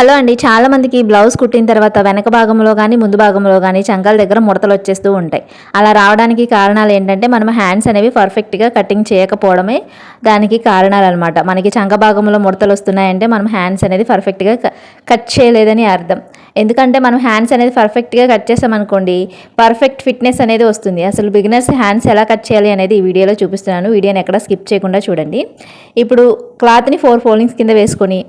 Hello అండి. చాలామందికి blouse కుట్టిన తర్వాత వెనక భాగంలో కానీ ముందు భాగంలో కానీ చంకల దగ్గర ముడతలు వచ్చేస్తూ ఉంటాయి. అలా రావడానికి కారణాలు ఏంటంటే మనం హ్యాండ్స్ అనేవి పర్ఫెక్ట్గా కటింగ్ చేయకపోవడమే దానికి కారణాలు అనమాట మనకి చంక భాగంలో ముడతలు వస్తున్నాయంటే మనం హ్యాండ్స్ అనేది పర్ఫెక్ట్గా కట్ చేయలేదని అర్థం. ఎందుకంటే మనం హ్యాండ్స్ అనేది పర్ఫెక్ట్గా కట్ చేసామనుకోండి పర్ఫెక్ట్ ఫిట్నెస్ అనేది వస్తుంది. అసలు బిగినర్స్ హ్యాండ్స్ ఎలా కట్ చేయాలి అనేది ఈ వీడియోలో చూపిస్తున్నాను. వీడియోని ఎక్కడ స్కిప్ చేయకుండా చూడండి. ఇప్పుడు క్లాత్ని ఫోర్ ఫోల్డింగ్స్ కింద వేసుకొని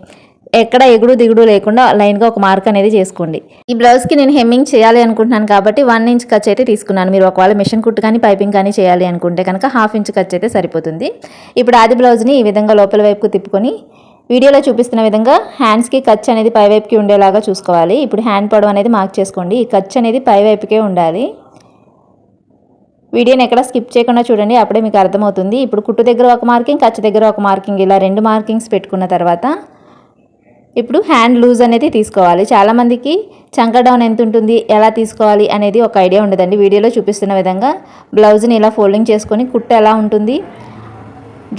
ఎక్కడ ఎగుడు దిగుడు లేకుండా లైన్గా ఒక మార్క్ అనేది చేసుకోండి. ఈ బ్లౌజ్కి నేను హెమ్మింగ్ చేయాలి అనుకుంటున్నాను కాబట్టి వన్ ఇంచ్ ఖర్చు అయితే తీసుకున్నాను. మీరు ఒకవేళ మిషన్ కుట్టు కానీ పైపింగ్ కానీ చేయాలి అనుకుంటే కనుక హాఫ్ ఇంచ్ ఖర్చు అయితే సరిపోతుంది. ఇప్పుడు ఆది బ్లౌజ్ని ఈ విధంగా లోపల వైపుకు తిప్పుకొని వీడియోలో చూపిస్తున్న విధంగా హ్యాండ్స్కి ఖర్చు అనేది పై వైపుకి ఉండేలాగా చూసుకోవాలి. ఇప్పుడు హ్యాండ్ పొడవు అనేది మార్క్ చేసుకోండి. ఈ ఖర్చు అనేది పై వైపుకే ఉండాలి. వీడియోని ఎక్కడ స్కిప్ చేయకుండా చూడండి అప్పుడే మీకు అర్థమవుతుంది. ఇప్పుడు కుట్టు దగ్గర ఒక మార్కింగ్ ఖర్చు దగ్గర ఒక మార్కింగ్ ఇలా రెండు మార్కింగ్స్ పెట్టుకున్న తర్వాత ఇప్పుడు హ్యాండ్ లూజ్ అనేది తీసుకోవాలి. చాలామందికి చంక డౌన్ ఎంత ఉంటుంది ఎలా తీసుకోవాలి అనేది ఒక ఐడియా ఉండదండి. వీడియోలో చూపిస్తున్న విధంగా బ్లౌజ్ని ఇలా ఫోల్డింగ్ చేసుకొని కుట్టు ఎలా ఉంటుంది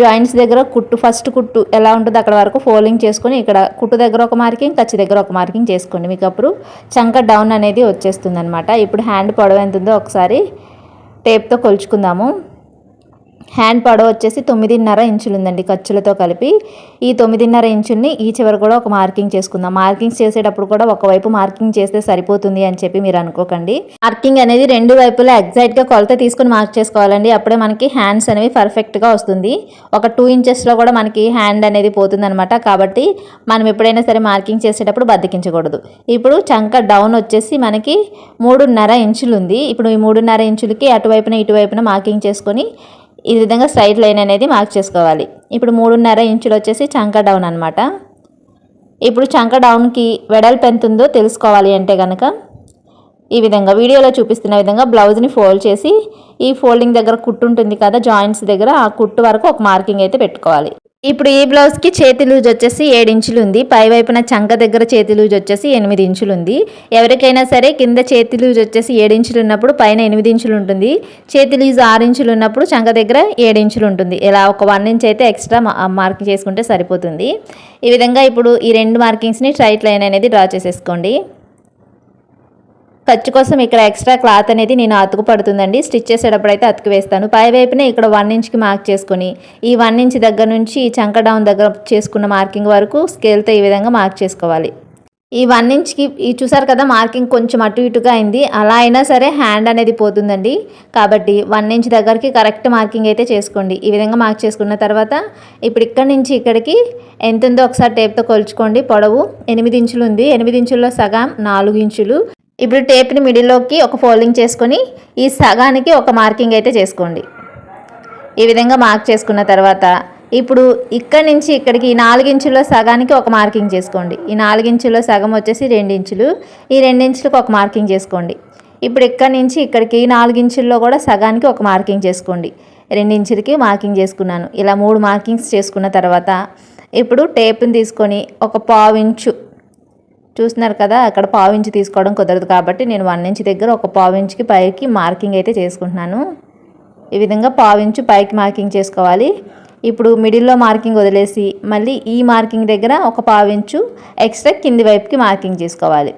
జాయింట్స్ దగ్గర కుట్టు ఫస్ట్ కుట్టు ఎలా ఉంటుందో అక్కడ వరకు ఫోల్డింగ్ చేసుకొని ఇక్కడ కుట్టు దగ్గర ఒక మార్కింగ్ ఖర్చు దగ్గర ఒక మార్కింగ్ చేసుకోండి. మీకు అప్పుడు చంక డౌన్ అనేది వచ్చేస్తుంది అనమాట ఇప్పుడు హ్యాండ్ పొడవు ఎంత ఉందో ఒకసారి టేప్తో కొలుచుకుందాము. హ్యాండ్ పొడవు వచ్చేసి తొమ్మిదిన్నర ఇంచులు ఉందండి ఖర్చులతో కలిపి. ఈ తొమ్మిదిన్నర ఇంచుల్ని ఈ చివరి కూడా ఒక మార్కింగ్ చేసుకుందాం. మార్కింగ్స్ చేసేటప్పుడు కూడా ఒకవైపు మార్కింగ్ చేస్తే సరిపోతుంది అని చెప్పి మీరు అనుకోకండి. మార్కింగ్ అనేది రెండు వైపులా ఎగ్జాక్ట్గా కొలత తీసుకుని మార్క్ చేసుకోవాలండి. అప్పుడే మనకి హ్యాండ్స్ అనేవి పర్ఫెక్ట్గా వస్తుంది. ఒక టూ ఇంచెస్లో కూడా మనకి హ్యాండ్ అనేది పోతుంది అనమాట కాబట్టి మనం ఎప్పుడైనా సరే మార్కింగ్ చేసేటప్పుడు బద్దకించకూడదు. ఇప్పుడు చంక డౌన్ వచ్చేసి మనకి మూడున్నర ఇంచులు ఉంది ఇప్పుడు ఈ మూడున్నర ఇంచులకి అటువైపున ఇటువైపున మార్కింగ్ చేసుకొని ఈ విధంగా స్ట్రైట్ లైన్ అనేది మార్క్ చేసుకోవాలి. ఇప్పుడు మూడున్నర ఇంచులు వచ్చేసి చంక డౌన్ అనమాట ఇప్పుడు చంక డౌన్కి వెడల్పు ఎంత ఉందో తెలుసుకోవాలి అంటే కనుక ఈ విధంగా వీడియోలో చూపిస్తున్న విధంగా బ్లౌజ్ని ఫోల్డ్ చేసి ఈ ఫోల్డింగ్ దగ్గర కుట్టు ఉంటుంది కదా జాయింట్స్ దగ్గర ఆ కుట్టు వరకు ఒక మార్కింగ్ అయితే పెట్టుకోవాలి. ఇప్పుడు ఈ బ్లౌజ్కి చేతి లూజ్ వచ్చేసి ఏడు ఇంచులు ఉంది. పై వైపున చంక దగ్గర చేతి లూజ్ వచ్చేసి ఎనిమిది ఇంచులు ఉంది. ఎవరికైనా సరే కింద చేతి లూజ్ వచ్చేసి ఏడు ఇంచులు ఉన్నప్పుడు పైన ఎనిమిది ఇంచులు ఉంటుంది. చేతి లూజ్ ఆరు ఇంచులు ఉన్నప్పుడు చంక దగ్గర ఏడు ఇంచులు ఉంటుంది. ఇలా ఒక వన్ ఇంచ్ అయితే ఎక్స్ట్రా మార్కింగ్ చేసుకుంటే సరిపోతుంది. ఈ విధంగా ఇప్పుడు ఈ రెండు మార్కింగ్స్ని స్ట్రైట్ లైన్ అనేది డ్రా చేసేసుకోండి. ఖర్చు కోసం ఇక్కడ ఎక్స్ట్రా క్లాత్ అనేది నేను అతుకు పడుతుందండి. స్టిచ్ చేసేటప్పుడు అయితే అతుకు వేస్తాను. పై వైపునే ఇక్కడ వన్ ఇంచ్కి మార్క్ చేసుకుని ఈ వన్ ఇంచ్ దగ్గర నుంచి ఈ చంక డౌన్ దగ్గర చేసుకున్న మార్కింగ్ వరకు స్కేల్తో ఈ విధంగా మార్క్ చేసుకోవాలి. ఈ వన్ ఇంచ్కి ఈ చూసారు కదా మార్కింగ్ కొంచెం అటు ఇటుగా అయింది. అలా అయినా సరే హ్యాండ్ అనేది పోతుందండి. కాబట్టి వన్ ఇంచ్ దగ్గరికి కరెక్ట్ మార్కింగ్ అయితే చేసుకోండి. ఈ విధంగా మార్క్ చేసుకున్న తర్వాత ఇప్పుడు ఇక్కడ నుంచి ఇక్కడికి ఎంత ఉందో ఒకసారి టేప్తో కొలుచుకోండి. పొడవు ఎనిమిది ఇంచులు ఉంది. ఎనిమిది ఇంచుల్లో సగం నాలుగు ఇంచులు. ఇప్పుడు టేప్ని మిడిల్లోకి ఒక ఫోల్డింగ్ చేసుకొని ఈ సగానికి ఒక మార్కింగ్ అయితే చేసుకోండి. ఈ విధంగా మార్క్ చేసుకున్న తర్వాత ఇప్పుడు ఇక్కడి నుంచి ఇక్కడికి ఈ నాలుగించుల్లో సగానికి ఒక మార్కింగ్ చేసుకోండి. ఈ నాలుగించుల్లో సగం వచ్చేసి రెండించులు ఈ రెండించులకు ఒక మార్కింగ్ చేసుకోండి. ఇప్పుడు ఇక్కడి నుంచి ఇక్కడికి నాలుగించుల్లో కూడా సగానికి ఒక మార్కింగ్ చేసుకోండి. రెండించులకి మార్కింగ్ చేసుకున్నాను. ఇలా మూడు మార్కింగ్స్ చేసుకున్న తర్వాత ఇప్పుడు టేప్ని తీసుకొని ఒక పావు ఇంచు చూస్తున్నారు కదా అక్కడ పావు ఇంచు తీసుకోవడం కుదరదు కాబట్టి నేను వన్ ఇంచ్ దగ్గర ఒక పావు ఇంచుకి పైకి మార్కింగ్ అయితే చేసుకుంటున్నాను. ఈ విధంగా పావు ఇంచు పైకి మార్కింగ్ చేసుకోవాలి. ఇప్పుడు మిడిల్లో మార్కింగ్ వదిలేసి మళ్ళీ ఈ మార్కింగ్ దగ్గర ఒక పావు ఇంచు ఎక్స్ట్రా కింది వైపుకి మార్కింగ్ చేసుకోవాలి.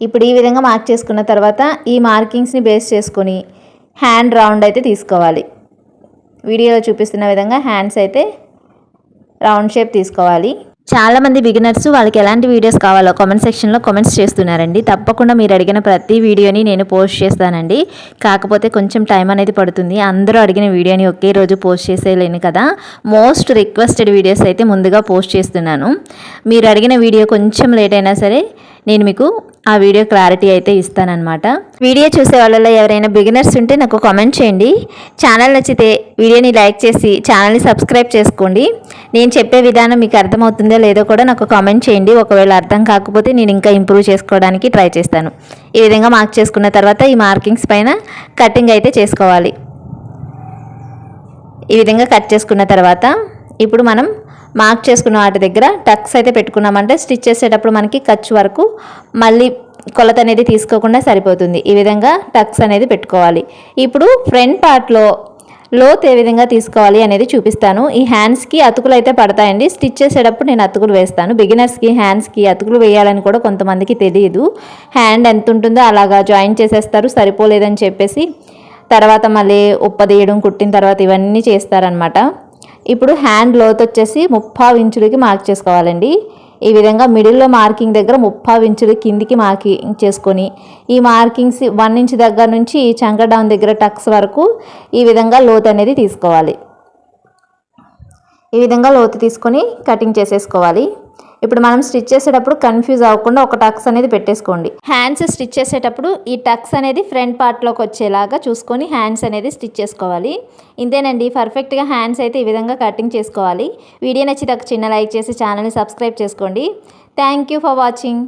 ఇప్పుడు ఈ విధంగా మార్క్ చేసుకున్న తర్వాత ఈ మార్కింగ్స్ని బేస్ చేసుకొని హ్యాండ్ రౌండ్ అయితే తీసుకోవాలి. వీడియోలో చూపిస్తున్న విధంగా హ్యాండ్స్ అయితే రౌండ్ షేప్ తీసుకోవాలి. చాలా మంది బిగినర్స్ వాళ్ళకి ఎలాంటి వీడియోస్ కావాలో కామెంట్ సెక్షన్లో కామెంట్స్ చేస్తున్నారండి. తప్పకుండా మీరు అడిగిన ప్రతి వీడియోని నేను పోస్ట్ చేస్తానండి. కాకపోతే కొంచెం టైం అనేది పడుతుంది. అందరూ అడిగిన వీడియోని ఒకే రోజు పోస్ట్ చేసేయలేను కదా. మోస్ట్ రిక్వెస్టెడ్ వీడియోస్ అయితే ముందుగా పోస్ట్ చేస్తున్నాను. మీరు అడిగిన వీడియో కొంచెం లేట్ అయినా సరే నేను మీకు ఆ వీడియో క్లారిటీ అయితే ఇస్తానన్నమాట. వీడియో చూసే వాళ్ళలో ఎవరైనా బిగినర్స్ ఉంటే నాకు కామెంట్ చేయండి. ఛానల్ నచ్చితే వీడియోని లైక్ చేసి ఛానల్ని సబ్స్క్రైబ్ చేసుకోండి. నేను చెప్పే విధానం మీకు అర్థమవుతుందో లేదో కూడా నాకు కామెంట్ చేయండి. ఒకవేళ అర్థం కాకపోతే నేను ఇంకా ఇంప్రూవ్ చేసుకోవడానికి ట్రై చేస్తాను. ఈ విధంగా మార్క్ చేసుకున్న తర్వాత ఈ మార్కింగ్స్ పైన కటింగ్ అయితే చేసుకోవాలి. ఈ విధంగా కట్ చేసుకున్న తర్వాత ఇప్పుడు మనం మార్క్ చేసుకున్న వాటి దగ్గర టక్స్ అయితే పెట్టుకున్నామంటే స్టిచ్ చేసేటప్పుడు మనకి ఖర్చు వరకు మళ్ళీ కొలత అనేది తీసుకోకుండా సరిపోతుంది. ఈ విధంగా టక్స్ అనేది పెట్టుకోవాలి. ఇప్పుడు ఫ్రంట్ పార్ట్లో లోత్ ఏ విధంగా తీసుకోవాలి అనేది చూపిస్తాను. ఈ హ్యాండ్స్కి అతుకులు అయితే పడతాయండి. స్టిచ్ చేసేటప్పుడు నేను అతుకులు వేస్తాను. బిగినర్స్కి హ్యాండ్స్కి అతుకులు వేయాలని కూడా కొంతమందికి తెలియదు హ్యాండ్ ఎంత ఉంటుందో అలాగా జాయిన్ చేసేస్తారు. సరిపోలేదని చెప్పేసి తర్వాత మళ్ళీ ఉప్పదీయడం కుట్టిన తర్వాత ఇవన్నీ చేస్తారనమాట ఇప్పుడు హ్యాండ్ లోత్ వచ్చేసి ముప్పావు ఇంచులకి మార్క్ చేసుకోవాలండి. ఈ విధంగా మిడిల్లో మార్కింగ్ దగ్గర ముప్పై ఇంచులు కిందికి మార్కింగ్ చేసుకొని ఈ మార్కింగ్స్ వన్ ఇంచ్ దగ్గర నుంచి చంక డౌన్ దగ్గర టక్స్ వరకు ఈ విధంగా లోతు అనేది తీసుకోవాలి. ఈ విధంగా లోతు తీసుకొని కటింగ్ చేసేసుకోవాలి. ఇప్పుడు మనం స్టిచ్ చేసేటప్పుడు కన్ఫ్యూజ్ అవ్వకుండా ఒక టక్స్ అనేది పెట్టేసుకోండి. హ్యాండ్స్ స్టిచ్ చేసేటప్పుడు ఈ టక్స్ అనేది ఫ్రంట్ పార్ట్లోకి వచ్చేలాగా చూసుకొని హ్యాండ్స్ అనేది స్టిచ్ చేసుకోవాలి. ఇంతేనండి పర్ఫెక్ట్గా హ్యాండ్స్ అయితే ఈ విధంగా కటింగ్ చేసుకోవాలి. వీడియో నచ్చితే ఒక చిన్న లైక్ చేసి ఛానల్ని సబ్స్క్రైబ్ చేసుకోండి. Thank you for watching.